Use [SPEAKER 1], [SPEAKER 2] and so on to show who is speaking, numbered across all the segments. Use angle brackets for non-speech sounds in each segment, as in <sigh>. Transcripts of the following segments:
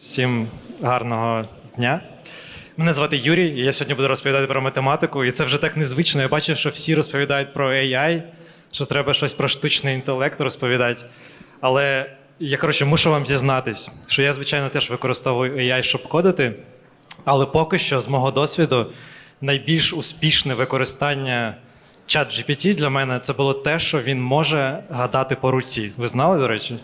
[SPEAKER 1] Всім гарного дня. Мене звати Юрій, і я сьогодні буду розповідати про математику. І це вже так незвично. Я бачу, що всі розповідають про AI, що треба щось про штучний інтелект розповідати. Але я, коротше, мушу вам зізнатись, що я, звичайно, теж використовую AI, щоб кодити. Але поки що, з мого досвіду, найбільш успішне використання чат GPT для мене це було те, що він може гадати по руці. Ви знали, до речі?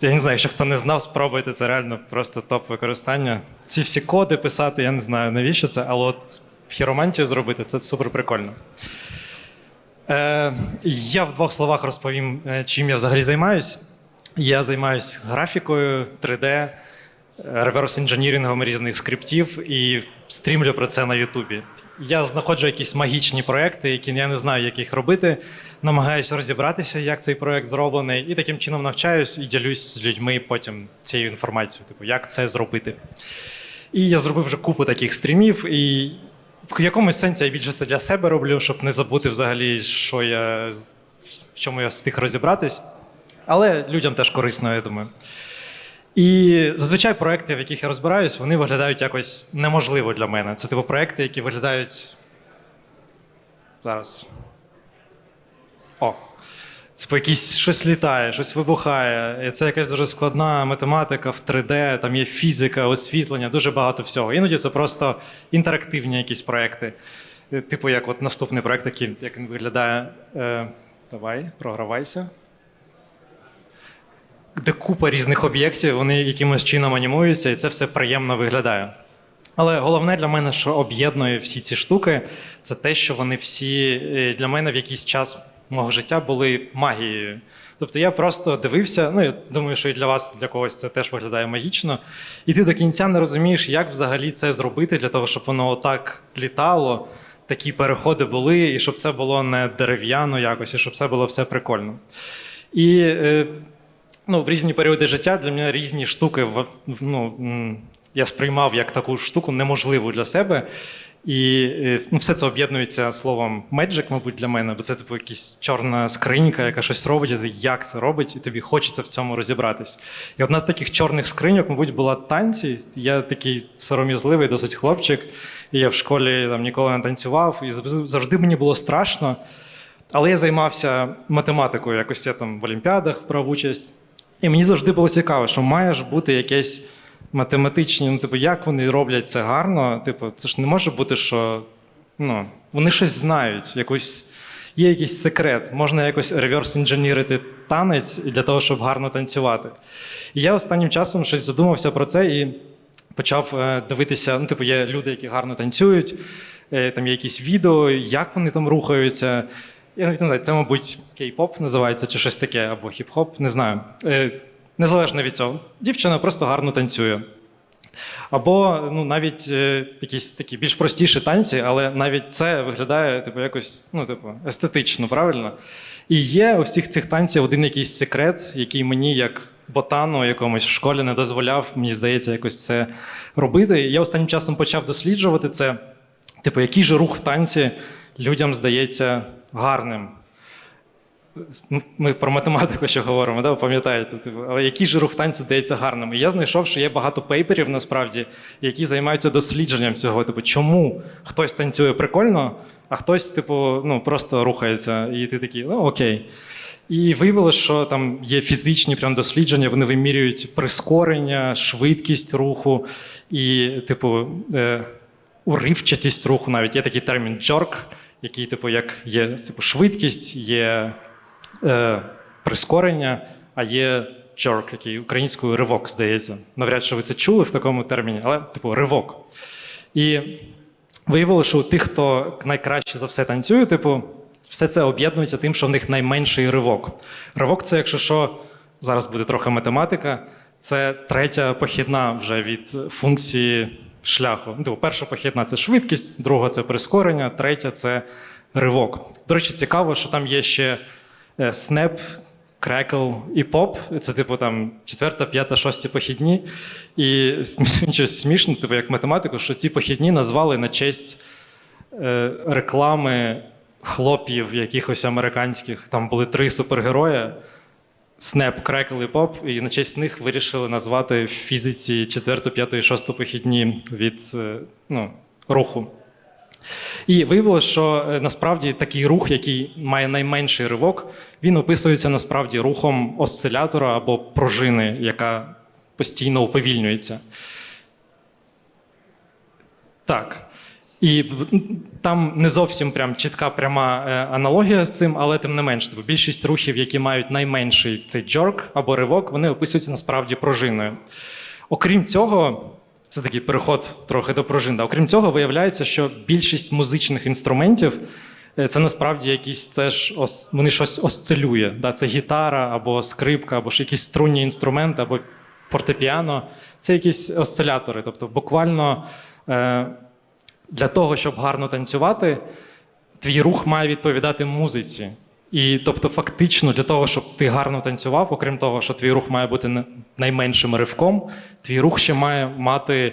[SPEAKER 1] Я не знаю, якщо хто не знав, спробуйте це реально просто топ використання. Ці всі коди писати, я не знаю, навіщо це, але от хіромантію зробити це супер прикольно. Е, я в двох словах розповім, е, чим я взагалі займаюсь. Я займаюсь графікою, 3D, е, реверс-інженірингом різних скриптів і стрімлю про це на Ютубі. Я знаходжу якісь магічні проекти, які я не знаю, як їх робити. Намагаюся розібратися, як цей проект зроблений, і таким чином навчаюсь і ділюсь з людьми потім цією інформацією, типу, як це зробити. І я зробив вже купу таких стрімів, і в якомусь сенсі я більше це для себе роблю, щоб не забути взагалі, що я, в чому я встиг розібратись. Але людям теж корисно, я думаю. І зазвичай проекти, в яких я розбираюсь, вони виглядають якось неможливо для мене. Це типу проекти, які виглядають. Зараз. О. Це по якісь щось літає, щось вибухає. І це якась дуже складна математика в 3D, там є фізика, освітлення, дуже багато всього. Іноді це просто інтерактивні якісь проекти. Типу, як от наступний проект, який як він виглядає. Е, давай, програвайся де купа різних об'єктів, вони якимось чином анімуються, і це все приємно виглядає. Але головне для мене, що об'єднує всі ці штуки, це те, що вони всі е, для мене в якийсь час мого життя були магією. Тобто я просто дивився, ну я думаю, що і для вас, для когось це теж виглядає магічно. І ти до кінця не розумієш, як взагалі це зробити для того, щоб воно отак літало, такі переходи були, і щоб це було не дерев'яно якось, і щоб це було все прикольно. І е, ну, в різні періоди життя для мене різні штуки ну, я сприймав як таку штуку неможливу для себе. І е, ну, все це об'єднується словом magic, мабуть, для мене, бо це типу якась чорна скринька, яка щось робить, як це робить, і тобі хочеться в цьому розібратись. І одна з таких чорних скриньок, мабуть, була танці. Я такий сором'язливий, досить хлопчик, і я в школі там ніколи не танцював, і завжди мені було страшно. Але я займався математикою, якось я там в олімпіадах брав участь. І мені завжди було цікаво, що має ж бути якесь математичні, ну, типу, як вони роблять це гарно. Типу, це ж не може бути, що ну, вони щось знають, якусь, є якийсь секрет. Можна якось реверс-інженірити танець для того, щоб гарно танцювати. І я останнім часом щось задумався про це і почав е, дивитися. Ну, типу, є люди, які гарно танцюють, е, там є якісь відео, як вони там рухаються. Я навіть не знаю, це, мабуть, кей-поп називається чи щось таке, або хіп-хоп, не знаю. Е, Незалежно від цього. Дівчина просто гарно танцює. Або ну, навіть е, якісь такі більш простіші танці, але навіть це виглядає типу, якось ну, типу, естетично, правильно? І є у всіх цих танців один якийсь секрет, який мені, як ботану якомусь в школі, не дозволяв, мені здається, якось це робити. І я останнім часом почав досліджувати це. Типу, який же рух в танці людям здається гарним. Ми про математику ще говоримо, да? пам'ятаєте? Типу, але який же рух в танці здається гарним? І я знайшов, що є багато пейперів насправді, які займаються дослідженням цього. Типу, чому хтось танцює прикольно, а хтось, типу, ну, просто рухається. І ти такий, ну окей. І виявилося, що там є фізичні прям дослідження, вони вимірюють прискорення, швидкість руху і, типу, е, уривчатість руху. Навіть є такий термін джорк, який, типу, як є типу, швидкість, є е, прискорення, а є jerk, який українською ривок, здається. Навряд чи ви це чули в такому терміні, але типу ривок. І виявилося, що у тих, хто найкраще за все танцює, типу, все це об'єднується тим, що в них найменший ривок. Ривок це, якщо що, зараз буде трохи математика, це третя похідна вже від функції шляху. Типу, перша похідна це швидкість, друга це прискорення, третя це ривок. До речі, цікаво, що там є ще е, Snap, Crackle і Pop. Це, типу, там четверта, п'ята, шості похідні. І <laughs> щось смішно, типу, як математику, що ці похідні назвали на честь е, реклами хлоп'їв якихось американських. Там були три супергерої. Snap, Crackle і Pop, і на честь них вирішили назвати в фізиці 4, 5, 6 похідні від е, ну, руху. І виявилося, що е, насправді такий рух, який має найменший ривок, він описується насправді рухом осцилятора або пружини, яка постійно уповільнюється. Так. І там не зовсім прям чітка пряма е, аналогія з цим, але тим не менш, типу, більшість рухів, які мають найменший цей джорк або ривок, вони описуються насправді пружиною. Окрім цього, це такий переход трохи до пружин. да. Окрім цього, виявляється, що більшість музичних інструментів е, це насправді якісь це ж ос, вони щось осцилює. Да? Це гітара або скрипка, або ж якісь струнні інструменти, або фортепіано. Це якісь осцилятори. Тобто, буквально е, для того, щоб гарно танцювати, твій рух має відповідати музиці. І тобто, фактично, для того, щоб ти гарно танцював, окрім того, що твій рух має бути найменшим ривком, твій рух ще має мати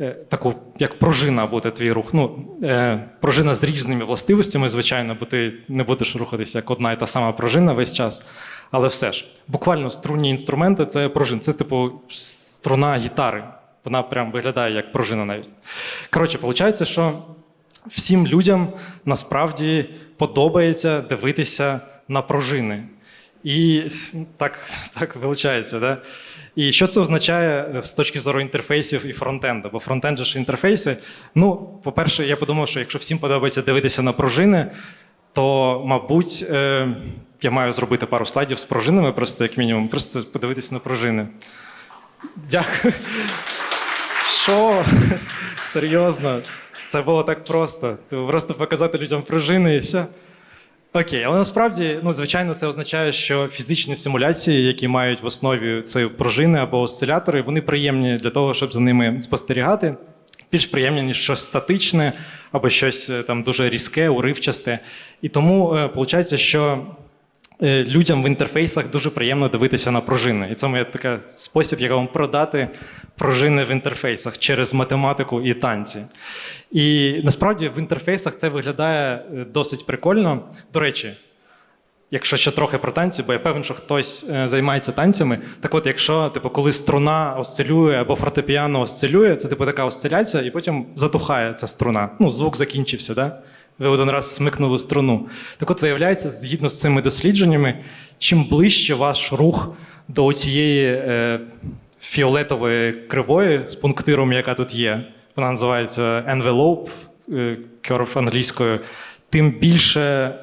[SPEAKER 1] е, таку, як пружина бути твій рух. Ну, е, пружина з різними властивостями, звичайно, бо ти не будеш рухатися як одна і та сама пружина весь час. Але все ж, буквально струнні інструменти це пружин. Це, типу, струна гітари. Вона прям виглядає як пружина навіть. Коротше, виходить, що всім людям насправді подобається дивитися на пружини. І так, так виходить, да? І що це означає з точки зору інтерфейсів і фронтенда? Бо фронтенд же ж інтерфейси. Ну, по-перше, я подумав, що якщо всім подобається дивитися на пружини, то, мабуть, е, я маю зробити пару слайдів з пружинами, просто як мінімум, просто подивитися на пружини. Дякую. Що? <laughs> Серйозно? Це було так просто. Типу, Просто показати людям пружини і все. Окей, але насправді, ну, звичайно, це означає, що фізичні симуляції, які мають в основі ці пружини або осцилятори, вони приємні для того, щоб за ними спостерігати. Більш приємні, ніж щось статичне або щось е, там дуже різке, уривчасте. І тому виходить, що е, людям в інтерфейсах дуже приємно дивитися на пружини. І це моє такий спосіб, як вам продати пружини в інтерфейсах через математику і танці. І насправді в інтерфейсах це виглядає е, досить прикольно. До речі, якщо ще трохи про танці, бо я певен, що хтось е, займається танцями. Так от, якщо, типу, коли струна осцилює або фортепіано осцилює, це типу така осциляція, і потім затухає ця струна. Ну, звук закінчився, да? Ви один раз смикнули струну. Так от, виявляється, згідно з цими дослідженнями, чим ближче ваш рух до цієї е, фіолетової кривої з пунктиром, яка тут є, вона називається envelope, е, curve англійською, тим більше е,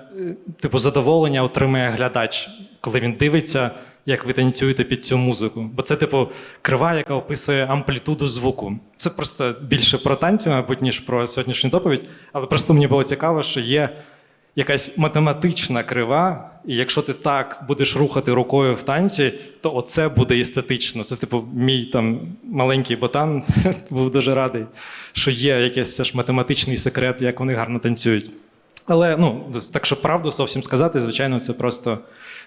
[SPEAKER 1] типу, задоволення отримує глядач, коли він дивиться, як ви танцюєте під цю музику. Бо це, типу, крива, яка описує амплітуду звуку. Це просто більше про танці, мабуть, ніж про сьогоднішню доповідь. Але просто мені було цікаво, що є якась математична крива, і якщо ти так будеш рухати рукою в танці, то оце буде естетично. Це, типу, мій там маленький ботан <laughs> був дуже радий, що є якийсь все ж математичний секрет, як вони гарно танцюють. Але ну, так що правду зовсім сказати, звичайно, це просто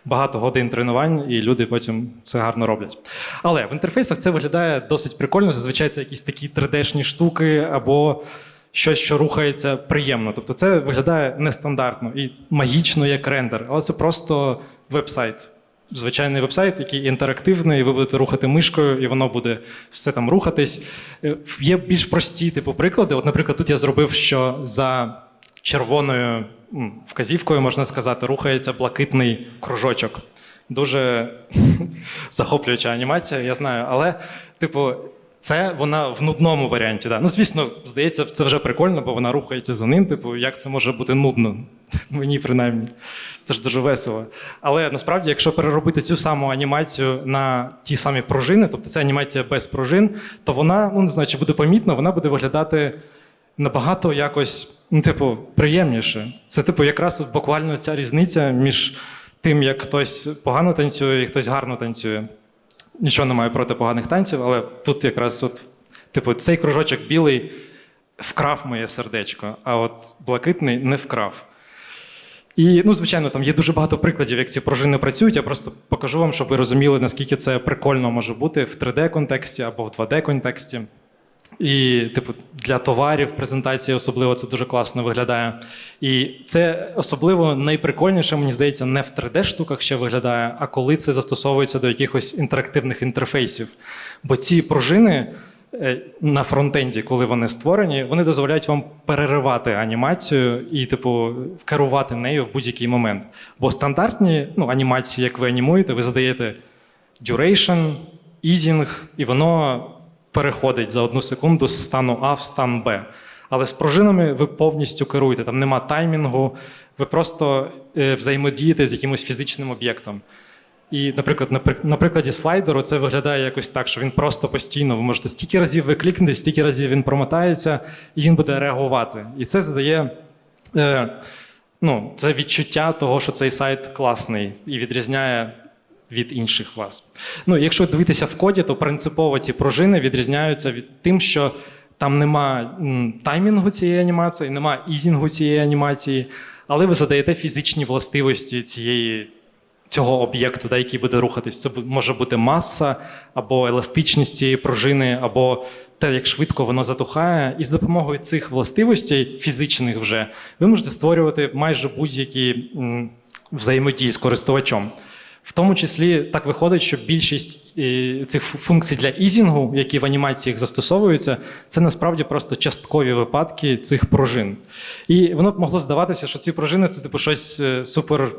[SPEAKER 1] багато годин тренувань, і люди потім все гарно роблять. Але в інтерфейсах це виглядає досить прикольно. Зазвичай це якісь такі 3D-шні штуки або щось, що рухається приємно. Тобто це виглядає нестандартно і магічно як рендер, але це просто веб-сайт. Звичайний веб-сайт, який інтерактивний, і ви будете рухати мишкою, і воно буде все там рухатись. Е, Є більш прості типу приклади. От, наприклад, тут я зробив, що за червоною вказівкою, можна сказати, рухається блакитний кружочок. Дуже <laughs> захоплююча анімація, я знаю. Але, типу, це вона в нудному варіанті. Да. Ну, звісно, здається, це вже прикольно, бо вона рухається за ним. Типу, як це може бути нудно? <laughs> Мені принаймні. Це ж дуже весело. Але насправді, якщо переробити цю саму анімацію на ті самі пружини, тобто це анімація без пружин, то вона, ну не знаю, чи буде помітно, вона буде виглядати набагато якось, ну, типу, приємніше. Це, типу, якраз от буквально ця різниця між тим, як хтось погано танцює і хтось гарно танцює. Нічого не маю проти поганих танців, але тут якраз от, типу, цей кружочок білий вкрав моє сердечко, а от блакитний не вкрав. І, ну, звичайно, там є дуже багато прикладів, як ці пружини працюють. Я просто покажу вам, щоб ви розуміли, наскільки це прикольно може бути в 3D-контексті або в 2D-контексті. І, типу, для товарів презентації особливо це дуже класно виглядає. І це особливо найприкольніше, мені здається, не в 3D-штуках ще виглядає, а коли це застосовується до якихось інтерактивних інтерфейсів. Бо ці пружини е, на фронтенді, коли вони створені, вони дозволяють вам переривати анімацію і, типу, керувати нею в будь-який момент. Бо стандартні ну, анімації, як ви анімуєте, ви задаєте duration, easing, і воно переходить за одну секунду з стану А в стан Б. Але з пружинами ви повністю керуєте, там нема таймінгу, ви просто е, взаємодієте з якимось фізичним об'єктом. І, наприклад, на, прикладі слайдеру це виглядає якось так, що він просто постійно, ви можете стільки разів ви клікнете, стільки разів він промотається, і він буде реагувати. І це задає е, ну, це відчуття того, що цей сайт класний і відрізняє від інших вас. Ну, якщо дивитися в коді, то принципово ці пружини відрізняються від тим, що там нема таймінгу цієї анімації, нема ізінгу цієї анімації, але ви задаєте фізичні властивості цієї. Цього об'єкту, да, який буде рухатись, це може бути маса або еластичність цієї пружини, або те, як швидко воно затухає. І з допомогою цих властивостей, фізичних вже, ви можете створювати майже будь-які взаємодії з користувачом. В тому числі так виходить, що більшість е, цих функцій для ізінгу, які в анімаціях застосовуються, це насправді просто часткові випадки цих пружин. І воно б могло здаватися, що ці пружини це типу щось е, супер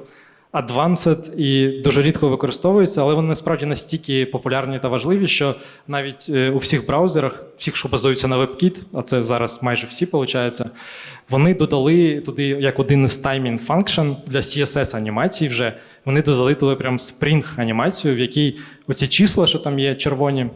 [SPEAKER 1] advanced і дуже рідко використовуються, але вони насправді настільки популярні та важливі, що навіть е, у всіх браузерах, всіх, що базуються на WebKit, а це зараз майже всі виходить, вони додали туди як один із timing function для CSS анімації вже. Вони додали туди прям Spring анімацію, в якій оці числа, що там є червоні,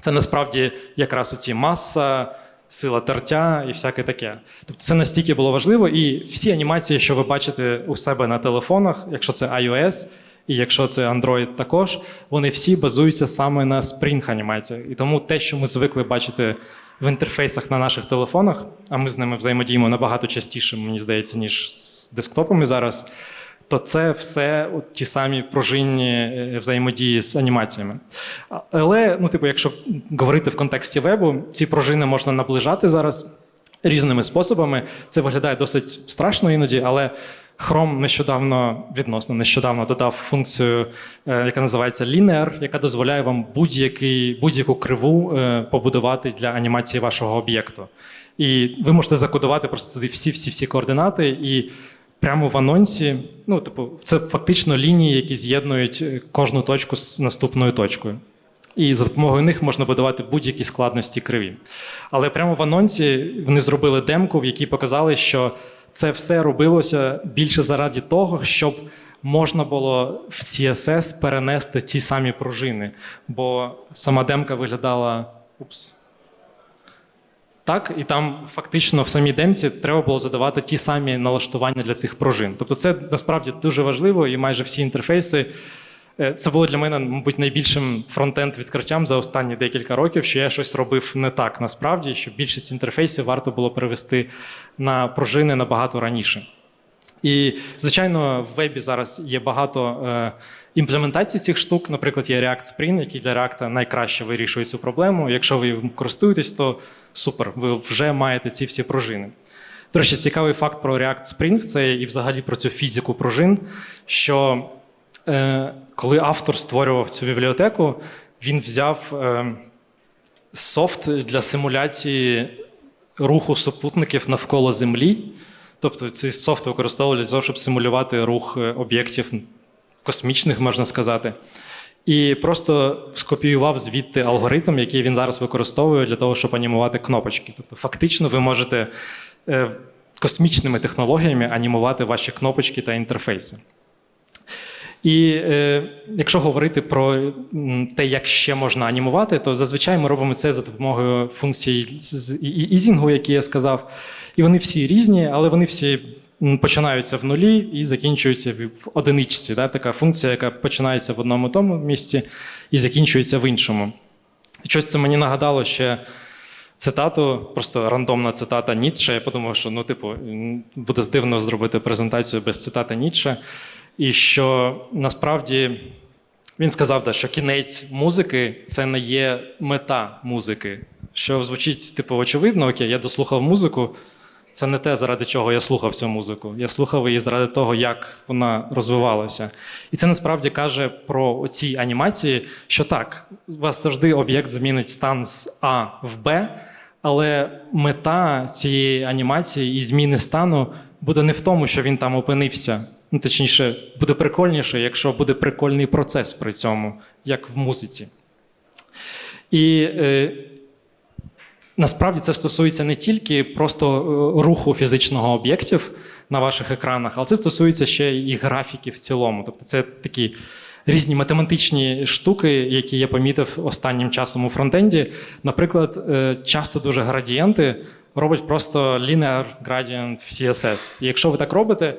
[SPEAKER 1] це насправді якраз оці маса, сила тертя і всяке таке. Тобто це настільки було важливо, і всі анімації, що ви бачите у себе на телефонах, якщо це iOS, і якщо це Android також, вони всі базуються саме на Spring анімаціях. І тому те, що ми звикли бачити в інтерфейсах на наших телефонах, а ми з ними взаємодіємо набагато частіше, мені здається, ніж з десктопами зараз то це все от ті самі пружинні е, взаємодії з анімаціями. Але, ну, типу, якщо говорити в контексті вебу, ці пружини можна наближати зараз різними способами. Це виглядає досить страшно іноді, але Chrome нещодавно, відносно нещодавно додав функцію, е, яка називається Linear, яка дозволяє вам будь-яку криву е, побудувати для анімації вашого об'єкту. І ви можете закодувати просто туди всі-всі-всі координати і прямо в анонсі. Ну, типу, це фактично лінії, які з'єднують е, кожну точку з наступною точкою. І за допомогою них можна будувати будь-які складності криві. Але прямо в анонсі вони зробили демку, в якій показали, що це все робилося більше заради того, щоб можна було в CSS перенести ці самі пружини. Бо сама демка виглядала. Упс. Так, і там фактично в самій демці треба було задавати ті самі налаштування для цих пружин. Тобто, це насправді дуже важливо, і майже всі інтерфейси. е, Це було для мене, мабуть, найбільшим фронтенд відкриттям за останні декілька років, що я щось робив не так насправді, що більшість інтерфейсів варто було перевести на пружини набагато раніше. І, звичайно, в вебі зараз є багато е, імплементацій цих штук. Наприклад, є React Spring, який для React найкраще вирішує цю проблему. Якщо ви користуєтесь, то супер, ви вже маєте ці всі пружини. До речі, цікавий факт про React Spring це і взагалі про цю фізику пружин. Що е, коли автор створював цю бібліотеку, він взяв е, софт для симуляції руху супутників навколо Землі. Тобто цей софт використовували для того, щоб симулювати рух е, об'єктів космічних, можна сказати. І просто скопіював звідти алгоритм, який він зараз використовує для того, щоб анімувати кнопочки. Тобто, фактично, ви можете е, космічними технологіями анімувати ваші кнопочки та інтерфейси. І е, якщо говорити про те, як ще можна анімувати, то зазвичай ми робимо це за допомогою функцій з- ізінгу, які я сказав. І вони всі різні, але вони всі починаються в нулі і закінчуються в одиничці. Да? Така функція, яка починається в одному тому місці і закінчується в іншому. Щось це мені нагадало ще цитату, просто рандомна цитата Ніцше. Я подумав, що ну, типу, буде дивно зробити презентацію без цитати Ніцше. І що насправді Він сказав, да, що кінець музики це не є мета музики. Що звучить, типу, очевидно, окей, я дослухав музику. Це не те, заради чого я слухав цю музику. Я слухав її заради того, як вона розвивалася. І це насправді каже про ці анімації, що так, у вас завжди об'єкт змінить стан з А в Б, але мета цієї анімації і зміни стану буде не в тому, що він там опинився. Ну, точніше, буде прикольніше, якщо буде прикольний процес при цьому, як в музиці. І е, насправді це стосується не тільки просто е, руху фізичного об'єктів на ваших екранах, але це стосується ще і графіки в цілому. Тобто це такі різні математичні штуки, які я помітив останнім часом у фронтенді. Наприклад, е, часто дуже градієнти роблять просто linear gradient в CSS. І якщо ви так робите,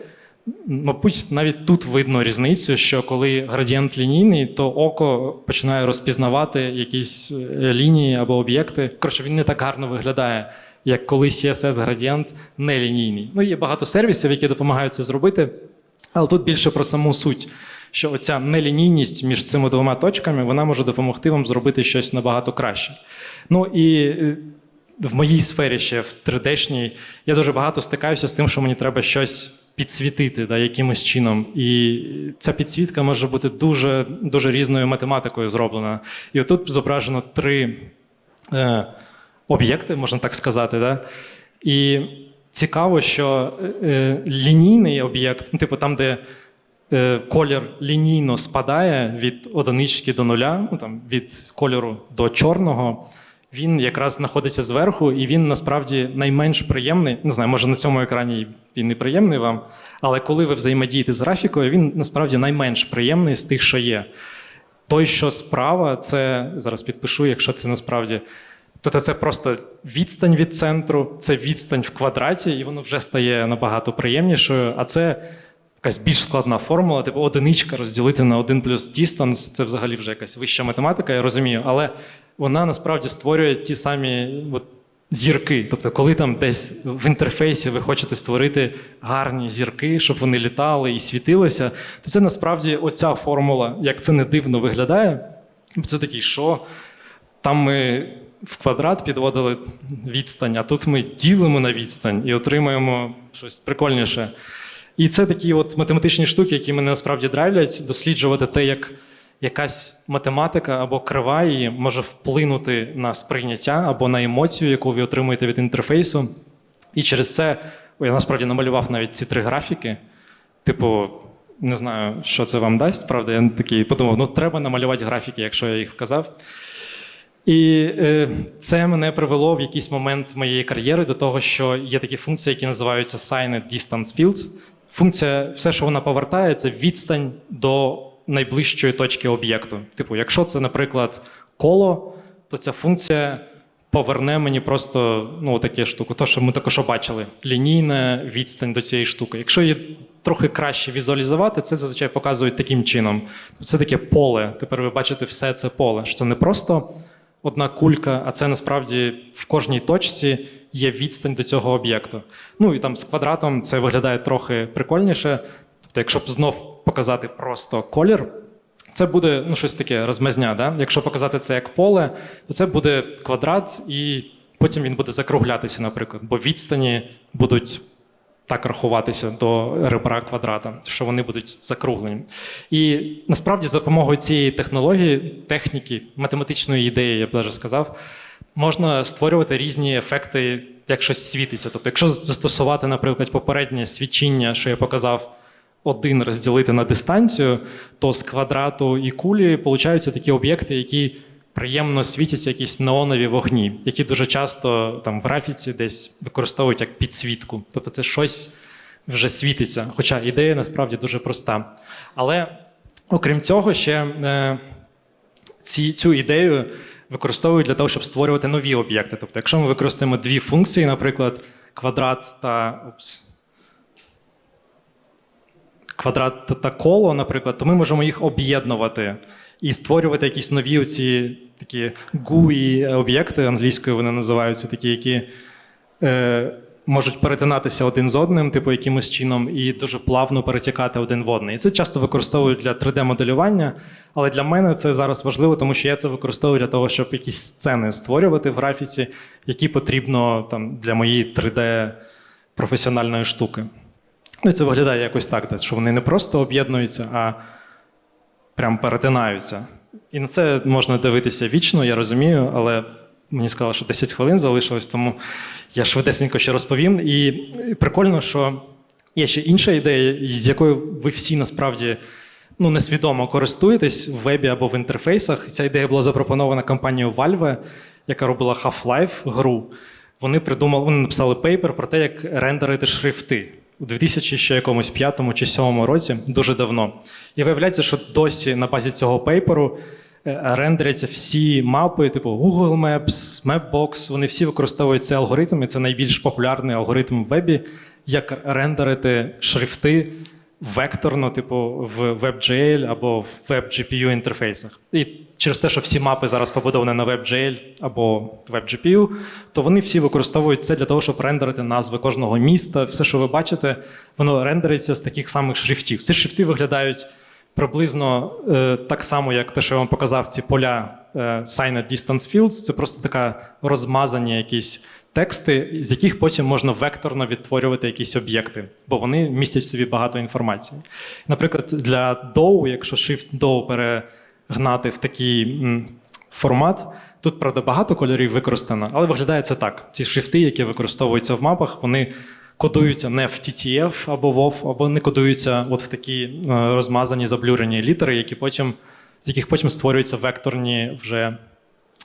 [SPEAKER 1] Мабуть, навіть тут видно різницю, що коли градієнт лінійний, то око починає розпізнавати якісь е, лінії або об'єкти. Коротше, він не так гарно виглядає, як коли CSS градієнт не лінійний. Ну, є багато сервісів, які допомагають це зробити, але тут більше про саму суть. Що оця нелінійність між цими двома точками вона може допомогти вам зробити щось набагато краще. Ну і е, в моїй сфері ще в 3D-шній я дуже багато стикаюся з тим, що мені треба щось підсвітити да, якимось чином. І ця підсвітка може бути дуже, дуже різною математикою зроблена. І отут зображено три е, об'єкти, можна так сказати. Да? І цікаво, що е, лінійний об'єкт, ну, типу там, де е, колір лінійно спадає від одинички до нуля, ну, там, від кольору до чорного. Він якраз знаходиться зверху, і він насправді найменш приємний. Не знаю, може на цьому екрані він не приємний вам, але коли ви взаємодієте з графікою, він насправді найменш приємний з тих, що є. Той, що справа, це зараз підпишу, якщо це насправді. Тобто це просто відстань від центру, це відстань в квадраті, і воно вже стає набагато приємнішою. А це якась більш складна формула, типу одиничка розділити на 1 плюс distance, це взагалі вже якась вища математика, я розумію. Але вона насправді створює ті самі от, зірки. Тобто, коли там десь в інтерфейсі ви хочете створити гарні зірки, щоб вони літали і світилися, то це насправді оця формула, як це не дивно виглядає. Це такий, що там ми в квадрат підводили відстань, а тут ми ділимо на відстань і отримуємо щось прикольніше. І це такі от математичні штуки, які мене насправді драйвлять, досліджувати те, як якась математика або крива її може вплинути на сприйняття або на емоцію, яку ви отримуєте від інтерфейсу. І через це я насправді намалював навіть ці три графіки. Типу, не знаю, що це вам дасть. Правда, я такий подумав: ну треба намалювати графіки, якщо я їх вказав. І е, це мене привело в якийсь момент моєї кар'єри до того, що є такі функції, які називаються Signed Distance Fields. Функція, все, що вона повертає, це відстань до найближчої точки об'єкту. Типу, якщо це, наприклад, коло, то ця функція поверне мені просто ну, таке штуку. То, що ми також бачили, лінійна відстань до цієї штуки. Якщо її трохи краще візуалізувати, це зазвичай показують таким чином. Це таке поле. Тепер ви бачите все це поле. Що це не просто одна кулька, а це насправді в кожній точці. Є відстань до цього об'єкту. Ну і там з квадратом це виглядає трохи прикольніше. Тобто, якщо б знов показати просто колір, це буде ну, щось таке розмазня. Да? Якщо показати це як поле, то це буде квадрат, і потім він буде закруглятися, наприклад, бо відстані будуть так рахуватися до ребра квадрата, що вони будуть закруглені. І насправді, за допомогою цієї технології, техніки, математичної ідеї, я б навіть сказав, можна створювати різні ефекти, як щось світиться. Тобто, якщо застосувати, наприклад, попереднє свідчення, що я показав один розділити на дистанцію, то з квадрату і кулі получаються такі об'єкти, які приємно світяться, якісь неонові вогні, які дуже часто там в графіці десь використовують як підсвітку. Тобто це щось вже світиться. Хоча ідея насправді дуже проста. Але окрім цього, ще е, ці, цю ідею використовують для того, щоб створювати нові об'єкти. Тобто, якщо ми використаємо дві функції, наприклад, квадрат та. Упс, квадрат та коло, наприклад, то ми можемо їх об'єднувати і створювати якісь нові оці такі GUI об'єкти, англійською вони називаються, такі, які е, можуть перетинатися один з одним, типу якимось чином, і дуже плавно перетікати один в одний. І це часто використовують для 3D-моделювання, але для мене це зараз важливо, тому що я це використовую для того, щоб якісь сцени створювати в графіці, які потрібно там, для моєї 3D професіональної штуки. Ну, і це виглядає якось так, що вони не просто об'єднуються, а прям перетинаються. І на це можна дивитися вічно, я розумію, але мені сказали, що 10 хвилин залишилось, тому я швидесенько ще розповім. І прикольно, що є ще інша ідея, з якою ви всі насправді ну, несвідомо користуєтесь в вебі або в інтерфейсах. Ця ідея була запропонована компанією Valve, яка робила Half-Life гру. Вони придумали, вони написали пейпер про те, як рендерити шрифти у 2000 ще якомусь п'ятому чи сьомому році, дуже давно. І виявляється, що досі на базі цього пейперу рендеряться всі мапи, типу Google Maps, Mapbox, вони всі використовують цей алгоритм, і це найбільш популярний алгоритм в вебі, як рендерити шрифти векторно, типу в WebGL або в WebGPU інтерфейсах. І через те, що всі мапи зараз побудовані на WebGL або WebGPU, то вони всі використовують це для того, щоб рендерити назви кожного міста. Все, що ви бачите, воно рендериться з таких самих шрифтів. Ці шрифти виглядають приблизно е, так само, як те, що я вам показав, ці поля е, Signed Distance Fields. Це просто така розмазані якісь тексти, з яких потім можна векторно відтворювати якісь об'єкти, бо вони містять в собі багато інформації. Наприклад, для DOW, якщо Shift DOW перегнати в такий м, формат, тут, правда, багато кольорів використано, але виглядає це так. Ці шрифти, які використовуються в мапах, вони кодуються не в TTF або WoW, або не кодуються от в такі е, розмазані заблюрені літери, які потім, з яких потім створюються векторні вже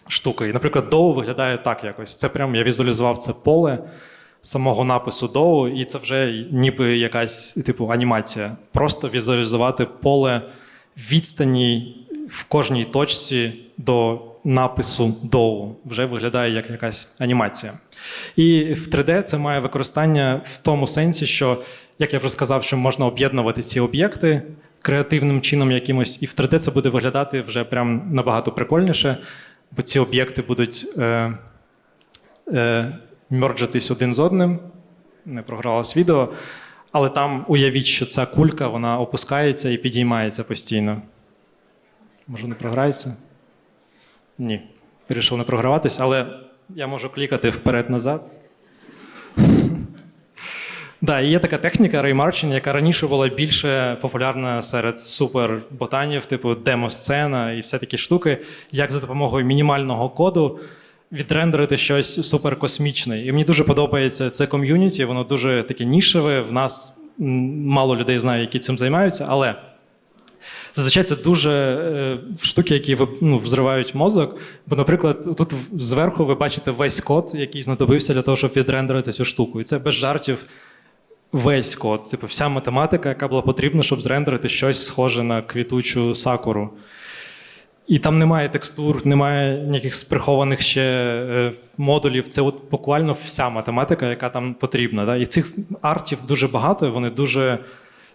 [SPEAKER 1] штуки. І, наприклад, DOW виглядає так якось. Це прям я візуалізував це поле самого напису DOW, і це вже ніби якась типу анімація. Просто візуалізувати поле відстані в кожній точці до напису DOW. Вже виглядає як якась анімація. І в 3D це має використання в тому сенсі, що, як я вже сказав, що можна об'єднувати ці об'єкти креативним чином якимось, і в 3D це буде виглядати вже прям набагато прикольніше, бо ці об'єкти будуть е, е, мерджитись один з одним. Не програлось відео, але там уявіть, що ця кулька вона опускається і підіймається постійно. Може, не програється? Ні. Вирішив не програватись, але я можу клікати вперед-назад. <laughs> Да, і є така техніка реймарчення, яка раніше була більше популярна серед суперботанів, типу демо-сцена і всі такі штуки, як за допомогою мінімального коду відрендерити щось суперкосмічне. І мені дуже подобається це ком'юніті, воно дуже таке нішеве. В нас мало людей знає, які цим займаються, але. Зазвичай це дуже е, штуки, які ну, взривають мозок. Бо, наприклад, тут зверху ви бачите весь код, який знадобився для того, щоб відрендерити цю штуку. І це без жартів весь код. Типу, вся математика, яка була потрібна, щоб зрендерити щось схоже на квітучу сакуру. І там немає текстур, немає ніяких сприхованих ще е, модулів. Це от буквально вся математика, яка там потрібна. Да? І цих артів дуже багато, вони дуже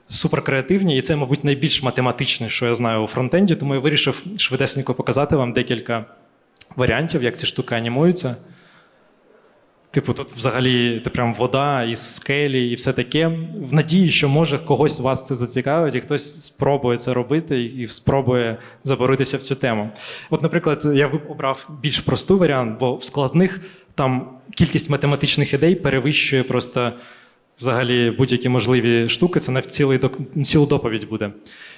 [SPEAKER 1] суперкреативні, і це, мабуть, найбільш математичне, що я знаю у фронтенді, тому я вирішив швидесенько показати вам декілька варіантів, як ці штуки анімуються. Типу, тут взагалі ти прям вода і скелі, і все таке. В надії, що може когось вас це зацікавить, і хтось спробує це робити і спробує заборотися в цю тему. От, наприклад, я обрав більш простий варіант, бо в складних там кількість математичних ідей перевищує просто взагалі будь-які можливі штуки. Це на цілий цілу доповідь буде.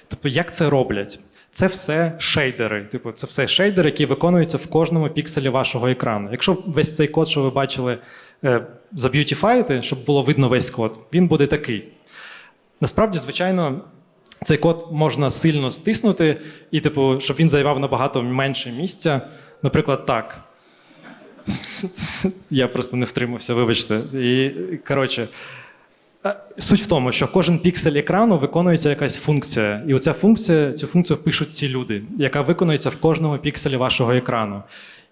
[SPEAKER 1] Тобто, як це роблять? Це все шейдери. Типу, це все шейдери, які виконуються в кожному пікселі вашого екрану. Якщо весь цей код, що ви бачили, е, заб'ютіфаїти, щоб було видно весь код, він буде такий. Насправді, звичайно, цей код можна сильно стиснути, і, типу, щоб він займав набагато менше місця. Наприклад, так. <laughs> Я просто не втримався, вибачте. І, коротше, суть в тому, що кожен піксель екрану виконується якась функція. І оця функція, цю функцію пишуть ці люди, яка виконується в кожному пікселі вашого екрану.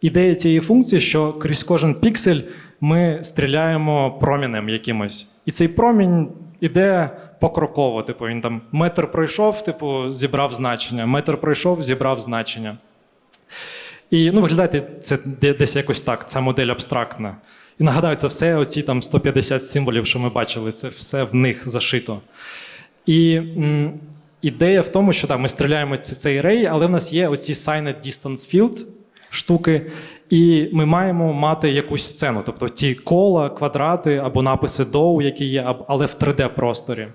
[SPEAKER 1] Ідея цієї функції, що крізь кожен піксель ми стріляємо промінем якимось. І цей промінь іде покроково. Типу, він там метр пройшов, типу, зібрав значення, метр пройшов, зібрав значення. І ну, виглядає це десь якось так, ця модель абстрактна. І нагадаю, це все оці там 150 символів, що ми бачили, це все в них зашито. І м, ідея в тому, що так, ми стріляємо цей рей, але в нас є оці signed distance field штуки, і ми маємо мати якусь сцену, тобто ці кола, квадрати або написи доу, які є, але в 3D-просторі.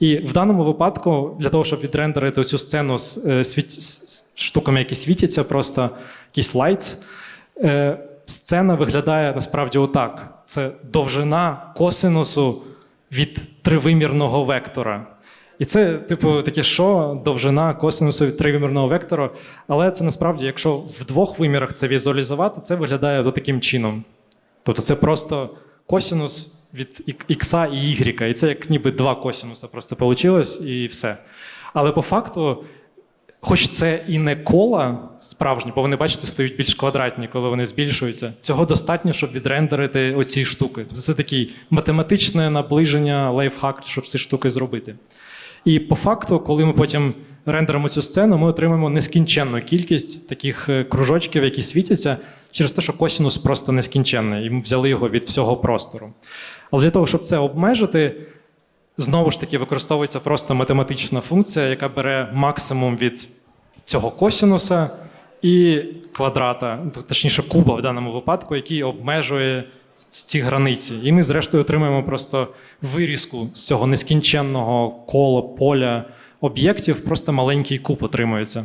[SPEAKER 1] І в даному випадку, для того, щоб відрендерити цю сцену з е, з- з штуками, які світяться, просто якісь lights, е, сцена виглядає насправді отак: це довжина косинусу від тривимірного вектора. І це, типу, таке що довжина косинусу від тривимірного вектора. Але це насправді, якщо в двох вимірах це візуалізувати, це виглядає таким чином. Тобто це просто косинус від ікса і ігріка. І це як ніби два косинуса просто вийшло, і все. Але по факту, хоч це і не кола справжні, бо вони, бачите, стають більш квадратні, коли вони збільшуються. Цього достатньо, щоб відрендерити оці штуки. Тобто це такий математичне наближення, лайфхак, щоб ці штуки зробити. І по факту, коли ми потім рендеримо цю сцену, ми отримаємо нескінченну кількість таких е, кружочків, які світяться, через те, що косінус просто нескінченний, і ми взяли його від всього простору. Але для того, щоб це обмежити, знову ж таки використовується просто математична функція, яка бере максимум від цього косінуса і квадрата, точніше, куба в даному випадку, який обмежує ці границі. І ми, зрештою, отримаємо просто вирізку з цього нескінченного кола поля об'єктів, просто маленький куб отримується.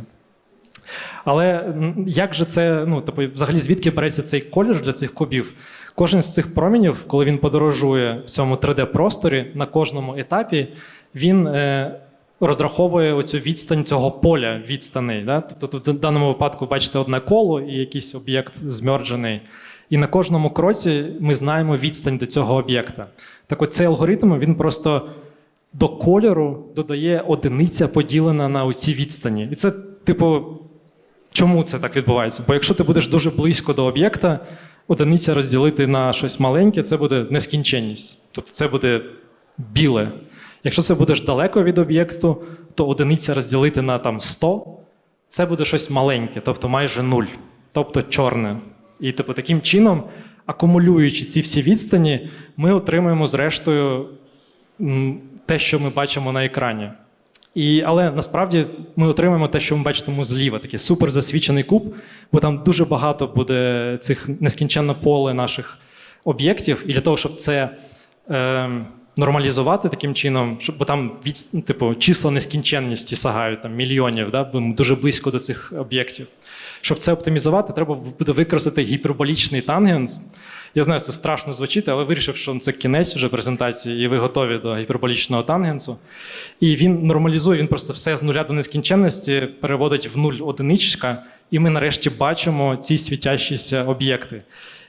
[SPEAKER 1] Але як же це, ну, тобто, взагалі, звідки береться цей колір для цих кубів? Кожен з цих промінів, коли він подорожує в цьому 3D-просторі, на кожному етапі він е, розраховує оцю відстань цього поля відстаней. Да? Тобто тут в даному випадку бачите одне коло і якийсь об'єкт змерджений. І на кожному кроці ми знаємо відстань до цього об'єкта. Так от цей алгоритм він просто до кольору додає одиниця поділена на оці відстані. І це, типу, Чому це так відбувається? Бо якщо ти будеш дуже близько до об'єкта, одиниця розділити на щось маленьке, це буде нескінченність. Тобто це буде біле. Якщо це будеш далеко від об'єкту, то одиниця розділити на там 100, це буде щось маленьке, тобто майже нуль, тобто чорне. І типу, таким чином, акумулюючи ці всі відстані, ми отримуємо зрештою те, що ми бачимо на екрані. І, але насправді ми отримаємо те, що ми бачимо зліва, такий супер засвічений куб, бо там дуже багато буде цих нескінченно поле наших об'єктів. І для того, щоб це е, нормалізувати таким чином, щоб, бо там від, ну, типу, числа нескінченності сягають там, мільйонів, да, бо дуже близько до цих об'єктів. Щоб це оптимізувати, треба буде використати гіперболічний тангенс. Я знаю, це страшно звучить, але вирішив, що це кінець вже презентації, і ви готові до гіперболічного тангенсу. І він нормалізує, він просто все з нуля до нескінченності переводить в нуль одиничка, і ми нарешті бачимо ці світящіся об'єкти.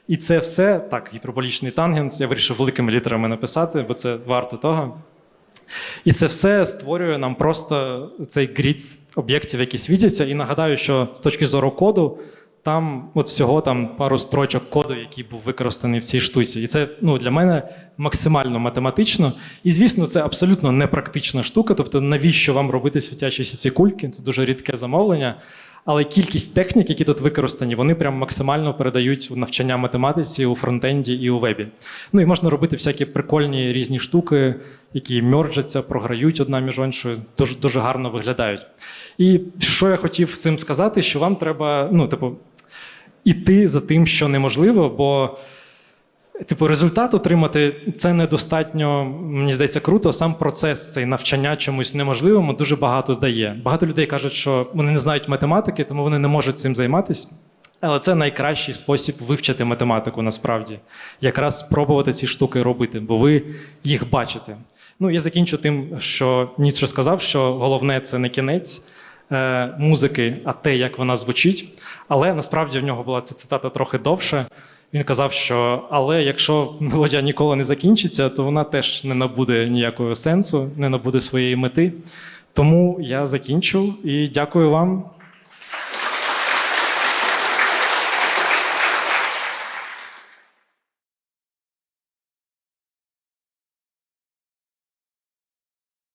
[SPEAKER 1] І це все так, гіперболічний тангенс. Я вирішив великими літерами написати, бо це варто того. І це все створює нам просто цей грід об'єктів, які світяться. І нагадаю, що з точки зору коду, там от всього там пару строчок коду, який був використаний в цій штуці. І це ну, для мене максимально математично. І, звісно, це абсолютно непрактична штука. Тобто, навіщо вам робити світячіся ці кульки? Це дуже рідке замовлення. Але кількість технік, які тут використані, вони прям максимально передають навчання математиці у фронтенді і у вебі. Ну і можна робити всякі прикольні різні штуки, які мерджаться, програють одна між іншою, дуже, дуже гарно виглядають. І що я хотів цим сказати, що вам треба, ну, типу, іти за тим, що неможливо, бо. Типу, результат отримати це недостатньо, мені здається, круто. Сам процес цей навчання чомусь неможливому дуже багато здає. Багато людей кажуть, що вони не знають математики, тому вони не можуть цим займатися. Але це найкращий спосіб вивчити математику насправді. Якраз спробувати ці штуки робити, бо ви їх бачите. Ну, я закінчу тим, що Ніцше сказав, що головне це не кінець музики, а те, як вона звучить. Але насправді в нього була ця цитата трохи довше. Він казав, що але якщо мелодія ніколи не закінчиться, то вона теж не набуде ніякого сенсу, не набуде своєї мети. Тому я закінчу і дякую вам.